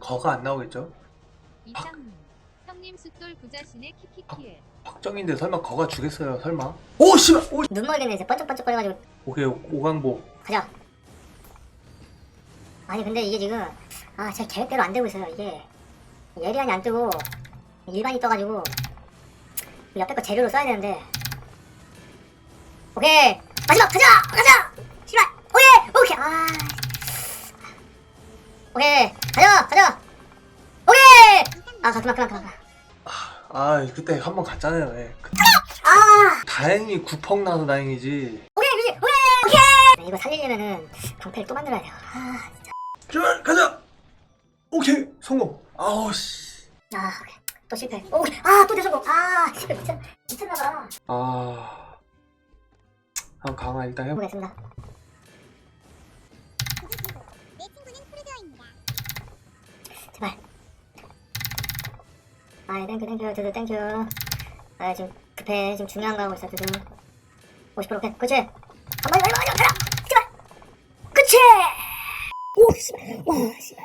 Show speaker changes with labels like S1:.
S1: 거가 안 나오겠죠?
S2: 형님 숫돌 부자신의 키키키에.
S1: 확정인데 설마 거가 주겠어요 설마? 오 씨발! 오
S3: 눈멀겠네 이제 번쩍번쩍거려가지고.
S1: 오케이 오강복
S3: 가자. 아니 근데 이게 지금 아 제 계획대로 안 되고 있어요 이게. 예리한이 안 뜨고 일반이 떠가지고 옆에 거 재료로 써야 되는데. 오케이! 마지막! 가자! 가자! 씨발! 오케이! 오케이! 아 오케이 가자. 가자 오케이. 아 가, 그만 그만 그만 그만.
S1: 아 그때 한 번 갔잖아요 예. 그-
S3: 아.
S1: 다행히 구펑 나서 다행이지.
S3: 오케이 그지 오케이. 오케이. 네, 이거 살리려면은 방패를 또 만들어야 돼요. 아,
S1: 제발 가자! 오케이 성공. 아우 씨.
S3: 아 오케이. 또 실패. 오케이. 아또 대성공. 아 실패 미쳤 미쳤나봐.
S1: 아... 한번 강화 일단 해보
S3: 해보겠습니다 제발. 아이 땡큐 땡큐 드드 땡큐 아 지금 급해. 지금 중요한 거 하고 있어 드드 50% 오케이. 그치 한 번에 가자 가자 가자 제발. 그치 오 씨발. 와 씨발